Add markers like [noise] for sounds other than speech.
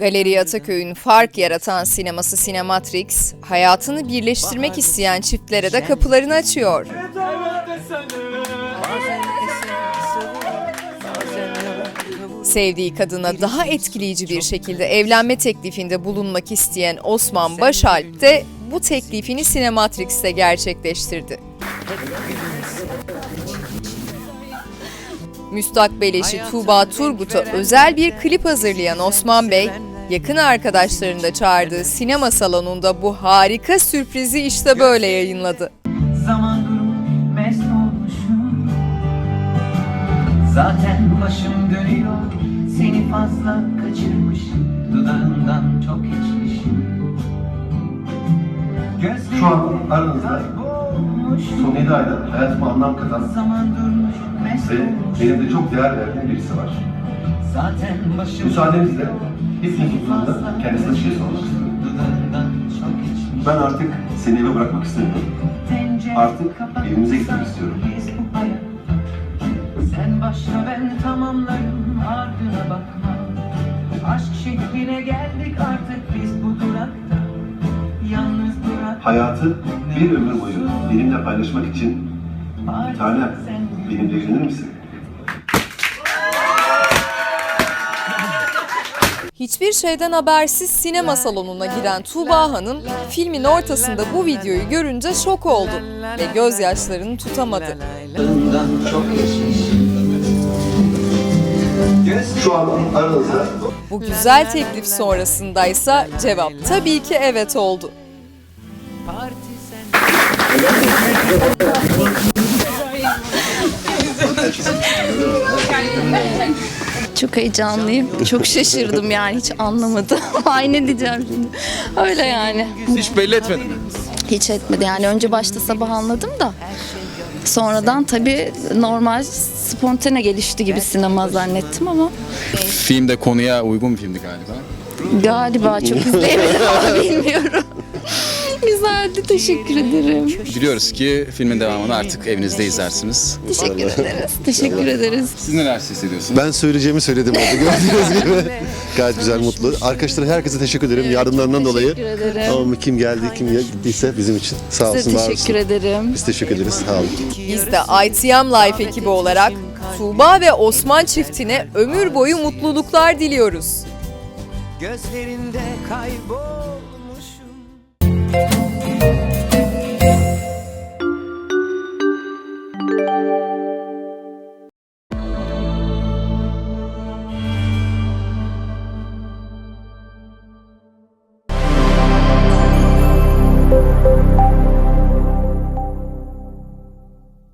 Galeri Ataköy'ün fark yaratan sineması Cinematrix, hayatını birleştirmek isteyen çiftlere de kapılarını açıyor. Sevdiği kadına daha etkileyici bir şekilde evlenme teklifinde bulunmak isteyen Osman Başalp de bu teklifini Cinematrix'te gerçekleştirdi. Müstakbel eşi Tuğba Turgut'a özel bir klip hazırlayan Osman Bey, yakın arkadaşlarını da çağırdığı sinema salonunda bu harika sürprizi işte böyle yayınladı. Zaman durmuş mest olmuşum. Zaten başım dönüyor Seni fazla kaçırmışım. Dudağından çok içmişim. Gözlerim Şu an aranızda kaybolmuş son 7 ayda hayatıma anlam katan Zaman durmuş mest ve benim de çok değer verdiğim birisi var. Zaten başım Müsaadenizle huzurunda fazla kendisine bir şey sormak istiyorum. Ben artık seni eve bırakmak istemiyorum. Artık evimize gitmek istiyorum. Sen başla ben tamamlarım ardına bakma Aşk şehline geldik Hayatı bir ömür boyu benimle paylaşmak için bir tane benimle evlenir misin? Hiçbir şeyden habersiz sinema salonuna giren Tuğba Hanım, filmin ortasında bu videoyu görünce şok oldu ve gözyaşlarını tutamadı. Şu an aranızda Bu güzel teklif sonrasındaysa cevap tabii ki evet oldu. Parti sen Çok heyecanlıyım. Çok şaşırdım yani hiç anlamadım. [laughs] Ay ne diyeceğim şimdi. Öyle yani. Hiç belli etmedin mi? Hiç etmedi yani önce başta sabah anladım da. Sonradan tabii normal spontane gelişti gibi sinema zannettim ama Filmde konuya uygun bir filmdi galiba. galiba çok izleyemedim ama [laughs] bilmiyorum. Güzeldi teşekkür ederim. Biliyoruz ki filmin devamını artık evinizde izlersiniz. Teşekkür ederiz. Teşekkür ederiz. Siz neler hissediyorsunuz? Ben söyleyeceğimi söyledim orada gördüğünüz gibi. [laughs] Gayet güzel, mutlu. Arkadaşlara herkese teşekkür ederim yardımlarından dolayı. Teşekkür ederim. Ama kim geldi, kim gittiyse bizim için. Sağ olsun, Size var teşekkür olsun. ederim. Biz teşekkür ederiz. Sağ olun. Biz de ITM Life ekibi olarak Tuğba ve Osman çiftine ömür boyu mutluluklar diliyoruz. Gözlerinde kaybol